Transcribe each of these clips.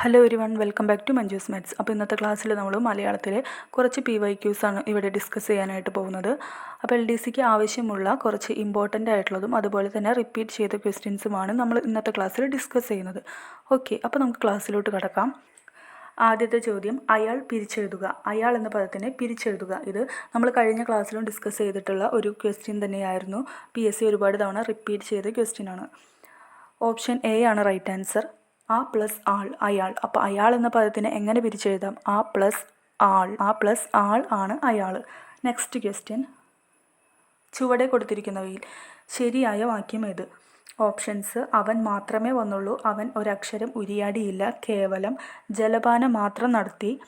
Hello ഒരു one welcome back to Manju's maths അപ്പോൾ ഇന്നത്തെ ക്ലാസ്സിൽ നമ്മൾ മലയാളത്തിലെ കുറച്ച് പി വൈ ക്യൂസ് ആണ് ഇവിടെ ഡിസ്കസ് ചെയ്യാനായിട്ട് പോകുന്നത്. അപ്പോൾ എൽ ഡി സിക്ക് ആവശ്യമുള്ള കുറച്ച് ഇമ്പോർട്ടന്റ് ആയിട്ടുള്ളതും അതുപോലെ തന്നെ റിപ്പീറ്റ് ചെയ്ത ക്വസ്റ്റ്യൻസുമാണ് നമ്മൾ ഇന്നത്തെ ക്ലാസ്സിൽ ഡിസ്കസ് ചെയ്യുന്നത്. ഓക്കെ അപ്പോൾ നമുക്ക് ക്ലാസ്സിലോട്ട് കടക്കാം. ആദ്യത്തെ ചോദ്യം അയാൾ പിരിച്ചെഴുതുക. അയാൾ എന്ന പദത്തിനെ പിരിച്ചെഴുതുക. ഇത് നമ്മൾ കഴിഞ്ഞ ക്ലാസ്സിലും ഡിസ്കസ് ചെയ്തിട്ടുള്ള ഒരു ക്വസ്റ്റ്യൻ തന്നെയായിരുന്നു. പി എസ് സി ഒരുപാട് തവണ റിപ്പീറ്റ് ചെയ്ത ക്വസ്റ്റ്യൻ ആണ്. ഓപ്ഷൻ എ ആണ് റൈറ്റ് ആൻസർ ആ പ്ലസ് ആൾ അയാൾ. അപ്പോൾ അയാൾ എന്ന പദത്തിനെ എങ്ങനെ പിരിച്ചെഴുതാം? ആ പ്ലസ് ആൾ. ആ പ്ലസ് ആൾ ആണ് അയാൾ. നെക്സ്റ്റ് ക്വസ്റ്റ്യൻ ചുവടെ കൊടുത്തിരിക്കുന്നവയിൽ ശരിയായ വാക്യം ഏത്? ഓപ്ഷൻസ് അവൻ മാത്രമേ വന്നുള്ളൂ. അവൻ ഒരക്ഷരം ഉരിയാടിയില്ല. കേവലം ജലപാനം മാത്രം നടത്തി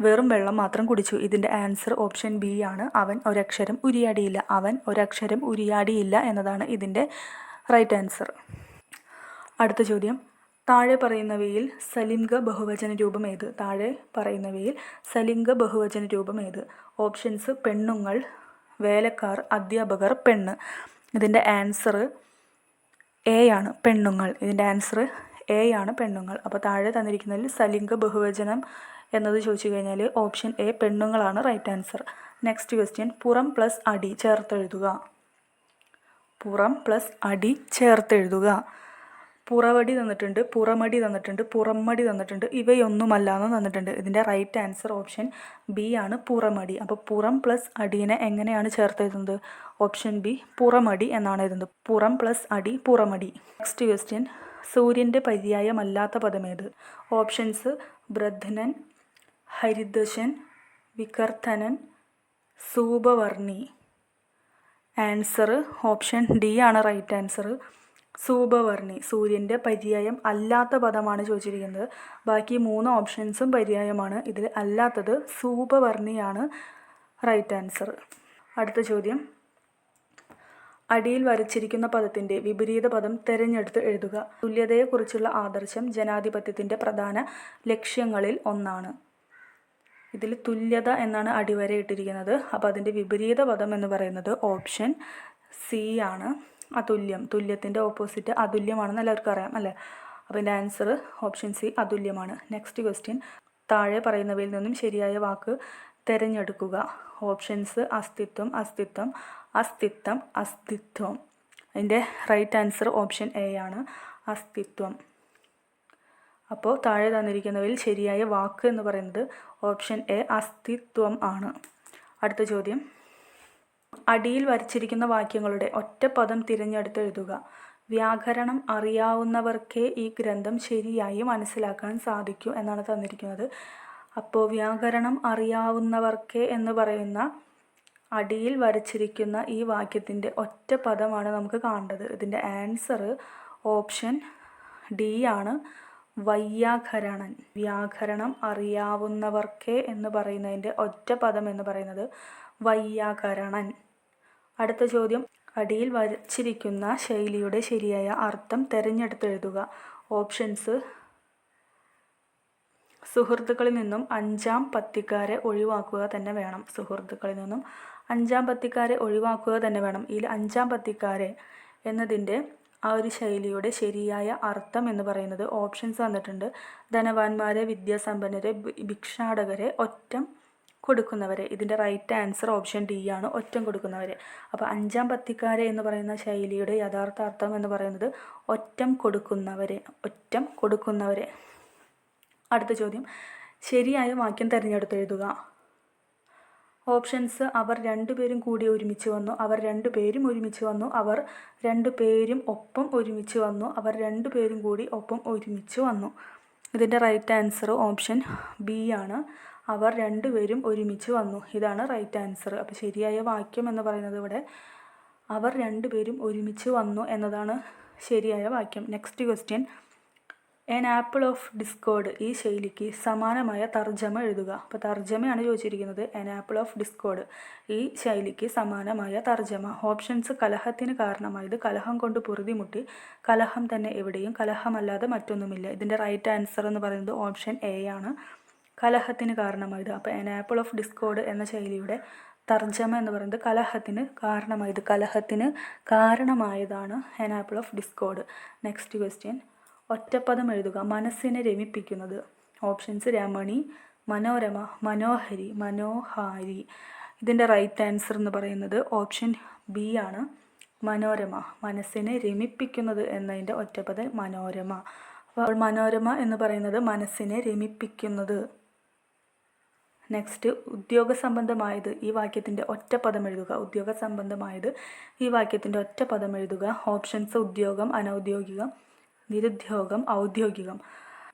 വെറും വെള്ളം മാത്രം കുടിച്ചു. ഇതിന്റെ ആൻസർ ഓപ്ഷൻ ബി ആണ്. അവൻ ഒരക്ഷരം ഉരിയാടിയില്ല. അവൻ ഒരക്ഷരം ഉരിയാടിയില്ല എന്നതാണ് ഇതിന്റെ റൈറ്റ് ആൻസർ അടുത്ത ചോദ്യം. താഴെ പറയുന്നവയിൽ സലിംഗ ബഹുവചന രൂപം ഏത്? താഴെ പറയുന്നവയിൽ സലിംഗ ബഹുവചന രൂപം ഏത്? ഓപ്ഷൻസ് പെണ്ണുങ്ങൾ വേലക്കാർ അധ്യാപകർ പെണ്ണ്. ഇതിന്റെ ആൻസർ എ ആണ് പെണ്ണുങ്ങൾ. ഇതിന്റെ ആൻസർ എ ആണ് പെണ്ണുങ്ങൾ. അപ്പോൾ താഴെ തന്നിരിക്കുന്നതിൽ സലിംഗ ബഹുവചനം എന്നത് ചോദിച്ചു കഴിഞ്ഞാൽ ഓപ്ഷൻ എ പെണ്ണുങ്ങളാണ് റൈറ്റ് ആൻസർ. നെക്സ്റ്റ് ക്വസ്റ്റ്യൻ പുറം പ്ലസ് അടി ചേർത്തെഴുതുക പുറം പ്ലസ് അടി ചേർത്തെഴുതുക പുറവടി തന്നിട്ടുണ്ട് പുറമടി തന്നിട്ടുണ്ട് പുറമടി തന്നിട്ടുണ്ട് ഇവയൊന്നുമല്ല എന്ന് തന്നിട്ടുണ്ട്. ഇതിന്റെ റൈറ്റ് ആൻസർ ഓപ്ഷൻ ബി ആണ് പുറമടി. അപ്പോൾ പുറം പ്ലസ് അടീനെ എങ്ങനെയാണ് ചേർത്ത് എഴുതുന്നത് ഓപ്ഷൻ ബി പുറമടി എന്നാണ് എഴുതുന്നത്. പുറം പ്ലസ് അടി പുറമടി. നെക്സ്റ്റ് ക്വസ്റ്റ്യൻ സൂര്യന്റെ പര്യായമല്ലാത്ത പദമേത്? ഓപ്ഷൻസ് ബ്രധ്നൻ ഹരിദശൻ വികർത്തനൻ സൂപവർണി. ആൻസർ ഓപ്ഷൻ ഡി ആണ് റൈറ്റ് ആൻസർ സൂപവർണി സൂര്യന്റെ പര്യായം അല്ലാത്ത പദമാണ് ചോദിച്ചിരിക്കുന്നത്. ബാക്കി മൂന്ന് ഓപ്ഷൻസും പര്യായമാണ്. ഇതിൽ അല്ലാത്തത് സൂപവർണിയാണ് റൈറ്റ് ആൻസർ. അടുത്ത ചോദ്യം. അടിയിൽ വരച്ചിരിക്കുന്ന പദത്തിന്റെ വിപരീത പദം തിരഞ്ഞെടുത്ത് എഴുതുക. തുല്യതയെക്കുറിച്ചുള്ള ആദർശം ജനാധിപത്യത്തിന്റെ പ്രധാന ലക്ഷ്യങ്ങളിൽ ഒന്നാണ്. ഇതിൽ തുല്യത എന്നാണ് അടിവരയിട്ടിരിക്കുന്നത്. അപ്പോൾ അതിന്റെ വിപരീത പദം എന്ന് പറയുന്നത് ഓപ്ഷൻ സി ആണ്. അതുല്യം. തുല്യത്തിന്റെ ഓപ്പോസിറ്റ് അതുല്യമാണെന്ന് എല്ലാവർക്കും അറിയാം അല്ലേ? അപ്പോൾ എന്റെ ആൻസർ ഓപ്ഷൻ സി അതുല്യമാണ്. നെക്സ്റ്റ് ക്വസ്റ്റ്യൻ താഴെ പറയുന്നവയിൽ നിന്നും ശരിയായ വാക്ക് തിരഞ്ഞെടുക്കുക. ഓപ്ഷൻസ് അസ്തിത്വം അസ്തിത്വം അസ്തിത്വം അസ്തിത്വം. അതിന്റെ റൈറ്റ് ആൻസർ ഓപ്ഷൻ എ ആണ്. അസ്തിത്വം. അപ്പോൾ താഴെ തന്നിരിക്കുന്നവയിൽ ശരിയായ വാക്ക് എന്ന് പറയുന്നത് ഓപ്ഷൻ എ അസ്തിത്വം ആണ്. അടുത്ത ചോദ്യം. അടിയിൽ വരച്ചിരിക്കുന്ന വാക്യങ്ങളുടെ ഒറ്റ പദം തിരഞ്ഞെടുത്ത് എഴുതുക വ്യാകരണം അറിയാവുന്നവർക്കേ ഈ ഗ്രന്ഥം ശരിയായി മനസ്സിലാക്കാൻ സാധിക്കൂ എന്നാണ് തന്നിരിക്കുന്നത്. അപ്പോൾ വ്യാകരണം അറിയാവുന്നവർക്കേ എന്ന് പറയുന്ന അടിയിൽ വരച്ചിരിക്കുന്ന ഈ വാക്യത്തിന്റെ ഒറ്റ പദമാണ് നമുക്ക് കാണേണ്ടത്. ഇതിന്റെ ആൻസർ ഓപ്ഷൻ ഡി ആണ്. വയ്യാകരണൻ വ്യാകരണം അറിയാവുന്നവർക്കേ എന്ന് പറയുന്നതിന്റെ ഒറ്റ പദം എന്ന് പറയുന്നത് വയ്യാകരണൻ. അടുത്ത ചോദ്യം. അടിയിൽ വരച്ചിരിക്കുന്ന ശൈലിയുടെ ശരിയായ അർത്ഥം തിരഞ്ഞെടുത്തെഴുതുക. ഓപ്ഷൻസ്. സുഹൃത്തുക്കളിൽ നിന്നും അഞ്ചാം പത്തിക്കാരെ ഒഴിവാക്കുക തന്നെ വേണം. സുഹൃത്തുക്കളിൽ നിന്നും അഞ്ചാം പത്തിക്കാരെ ഒഴിവാക്കുക തന്നെ വേണം. ഇതിൽ അഞ്ചാം പത്തിക്കാരെ എന്നതിന്റെ ആ ഒരു ശൈലിയുടെ ശരിയായ അർത്ഥം എന്ന് പറയുന്നത് ഓപ്ഷൻസ് തന്നിട്ടുണ്ട് ധനവാന്മാരെ വിദ്യാസമ്പന്നരെ ഭിക്ഷാടകരെ ഒറ്റം കൊടുക്കുന്നവരെ. ഇതിന്റെ റൈറ്റ് ആൻസർ ഓപ്ഷൻ ഡി ആണ് ഒറ്റം കൊടുക്കുന്നവർ അപ്പോൾ അഞ്ചാം പത്തിക്കാരെ എന്ന് പറയുന്ന ശൈലിയുടെ യഥാർത്ഥ അർത്ഥം എന്ന് പറയുന്നത് ഒറ്റം കൊടുക്കുന്നവർ ഒറ്റം കൊടുക്കുന്നവർ അടുത്ത ചോദ്യം. ശരിയായ വാക്യം തിരഞ്ഞെടുത്തെഴുതുക ഓപ്ഷൻസ് അവർ രണ്ടുപേരും കൂടി ഒരുമിച്ച് വന്നു. അവർ രണ്ടുപേരും ഒരുമിച്ച് വന്നു. അവർ രണ്ടുപേരും ഒപ്പം ഒരുമിച്ച് വന്നു. അവർ രണ്ടുപേരും കൂടി ഒപ്പം ഒരുമിച്ച് വന്നു. ഇതിന്റെ റൈറ്റ് ആൻസർ ഓപ്ഷൻ ബി ആണ്. അവർ രണ്ടുപേരും ഒരുമിച്ച് വന്നു. ഇതാണ് റൈറ്റ് ആൻസർ അപ്പോൾ ശരിയായ വാക്യം എന്ന് പറയുന്നത് ഇവിടെ അവർ രണ്ടുപേരും ഒരുമിച്ച് വന്നു എന്നതാണ് ശരിയായ വാക്യം. Next question an apple of discord ഈ ശൈലിക്ക് സമാനമായ തർജമ എഴുതുക. അപ്പോൾ തർജമയാണ് ചോദിച്ചിരിക്കുന്നത്. എൻ ആപ്പിൾ ഓഫ് ഡിസ്കോഡ് ഈ ശൈലിക്ക് സമാനമായ തർജമ. ഓപ്ഷൻസ് കലഹത്തിന് കാരണമായത് കലഹം കൊണ്ട് പൊറുതിമുട്ടി. കലഹം തന്നെ എവിടെയും. കലഹമല്ലാതെ മറ്റൊന്നുമില്ല. ഇതിന്റെ റൈറ്റ് ആൻസർ എന്ന് പറയുന്നത് ഓപ്ഷൻ എ ആണ്. കലഹത്തിന് കാരണമായത്. അപ്പോൾ എൻ ആപ്പിൾ ഓഫ് ഡിസ്കോഡ് എന്ന ശൈലിയുടെ തർജമ എന്ന് പറയുന്നത് കലഹത്തിന് കാരണമായത് കലഹത്തിന് കാരണമായതാണ് an apple of discord next question ഒറ്റപ്പദം എഴുതുക മനസ്സിനെ രമിപ്പിക്കുന്നത്. ഓപ്ഷൻസ് രമണി മനോരമ മനോഹരി മനോഹാരി. ഇതിന്റെ റൈറ്റ് ആൻസർ എന്ന് പറയുന്നത് ഓപ്ഷൻ ബി ആണ്. മനോരമ മനസ്സിനെ രമിപ്പിക്കുന്നത് എന്നതിന്റെ ഒറ്റപ്പദം മനോരമ. അപ്പോൾ മനോരമ എന്ന് പറയുന്നത് മനസ്സിനെ രമിപ്പിക്കുന്നത്. നെക്സ്റ്റ് ഉദ്യോഗ സംബന്ധമായത് ഈ വാക്യത്തിന്റെ ഒറ്റ പദം എഴുതുക. ഉദ്യോഗ സംബന്ധമായത് ഈ വാക്യത്തിന്റെ ഒറ്റ പദം എഴുതുക. ഓപ്ഷൻസ് ഉദ്യോഗം അനൗദ്യോഗികം നിരുദ്യോഗം ഔദ്യോഗികം.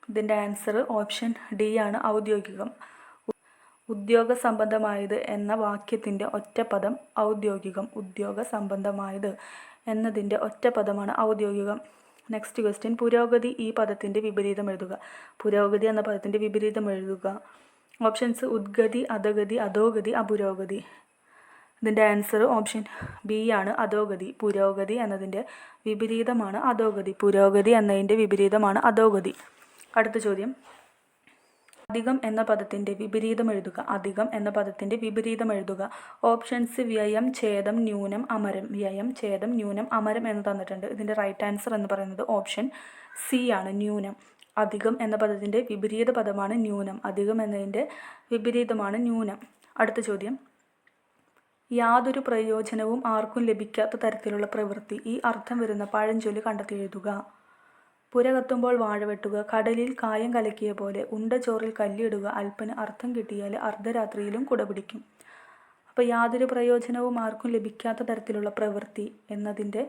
ഇതിന്റെ ആൻസർ ഓപ്ഷൻ ഡി ആണ് ഔദ്യോഗികം. ഉദ്യോഗ സംബന്ധമായത് എന്ന വാക്യത്തിന്റെ ഒറ്റ പദം ഔദ്യോഗികം. ഉദ്യോഗ സംബന്ധമായത് എന്നതിന്റെ ഒറ്റ പദമാണ് ഔദ്യോഗികം. നെക്സ്റ്റ് ക്വസ്റ്റ്യൻ പുരോഗതി ഈ പദത്തിന്റെ വിപരീതം എഴുതുക. പുരോഗതി എന്ന പദത്തിന്റെ വിപരീതം എഴുതുക. ഓപ്ഷൻസ് ഉദ്ഗതി അധഗതി അധോഗതി അപുരോഗതി. ഇതിന്റെ ആൻസർ ഓപ്ഷൻ ബി ആണ് അധോഗതി പുരോഗതി എന്നതിന്റെ വിപരീതമാണ് അധോഗതി. പുരോഗതി എന്നതിന്റെ വിപരീതമാണ് അധോഗതി. അടുത്ത ചോദ്യം. അധികം എന്ന പദത്തിന്റെ വിപരീതം എഴുതുക. അധികം എന്ന പദത്തിന്റെ വിപരീതം എഴുതുക. ഓപ്ഷൻസ് വ്യയം ഛേദം ന്യൂനം അമരം. വ്യയം ഛേദം ന്യൂനം അമരം എന്ന് തന്നിട്ടുണ്ട്. ഇതിന്റെ റൈറ്റ് ആൻസർ എന്ന് പറയുന്നത് ഓപ്ഷൻ സി ആണ് ന്യൂനം. അധികം എന്ന പദത്തിന്റെ വിപരീത പദമാണ് ന്യൂനം. അധികം എന്നതിന്റെ വിപരീതമാണ് ന്യൂനം. അടുത്ത ചോദ്യം. യാതൊരു പ്രയോജനവും ആർക്കും ലഭിക്കാത്ത തരത്തിലുള്ള പ്രവൃത്തി. ഈ അർത്ഥം വരുന്ന പഴഞ്ചൊല്ലി കണ്ടെത്തി എഴുതുക പുര കത്തുമ്പോൾ വാഴ വെട്ടുക. കടലിൽ കായം കലക്കിയ പോലെ ഉണ്ട ചോറിൽ കല്ലിടുക അല്പന് അർത്ഥം കിട്ടിയാൽ അർദ്ധരാത്രിയിലും കുടപിടിക്കും അപ്പോൾ യാതൊരു പ്രയോജനവും ആർക്കും ലഭിക്കാത്ത തരത്തിലുള്ള പ്രവൃത്തി എന്നതിന്റെ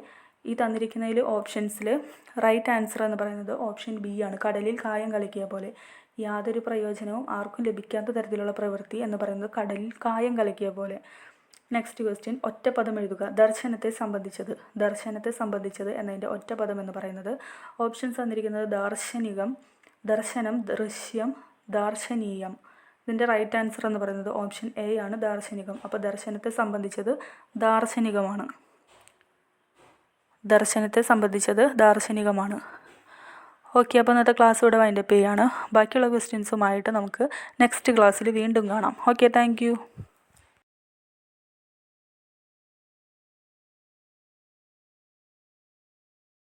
ഈ തന്നിരിക്കുന്നതിൽ ഓപ്ഷൻസിൽ റൈറ്റ് ആൻസർ എന്ന് പറയുന്നത് ഓപ്ഷൻ ബി ആണ്. കടലിൽ കായം കളിക്കിയ പോലെ. യാതൊരു പ്രയോജനവും ആർക്കും ലഭിക്കാത്ത തരത്തിലുള്ള പ്രവൃത്തി എന്ന് പറയുന്നത് കടലിൽ കായം കളിക്കുക പോലെ. നെക്സ്റ്റ് ക്വസ്റ്റ്യൻ ഒറ്റപ്പദം എഴുതുക. ദർശനത്തെ സംബന്ധിച്ചത്. ദർശനത്തെ സംബന്ധിച്ചത് എന്നതിന്റെ ഒറ്റപ്പദം എന്ന് പറയുന്നത് ഓപ്ഷൻസ് തന്നിരിക്കുന്നത് ദാർശനികം ദർശനം ദൃശ്യം ദാർശനീയം. ഇതിന്റെ റൈറ്റ് ആൻസർ എന്ന് പറയുന്നത് ഓപ്ഷൻ എ ആണ് ദാർശനികം. അപ്പോൾ ദർശനത്തെ സംബന്ധിച്ചത് ദാർശനികമാണ്. ദർശനത്തെ സംബന്ധിച്ചത് ദാർശനികമാണ്. ഓക്കെ അപ്പോൾ ഇന്നത്തെ ക്ലാസ് ഇവിടെ വൈൻഡപ്പ് ചെയ്യാണ്. ബാക്കിയുള്ള ക്വസ്റ്റ്യൻസുമായിട്ട് നമുക്ക് നെക്സ്റ്റ് ക്ലാസ്സിൽ വീണ്ടും കാണാം. Okay thank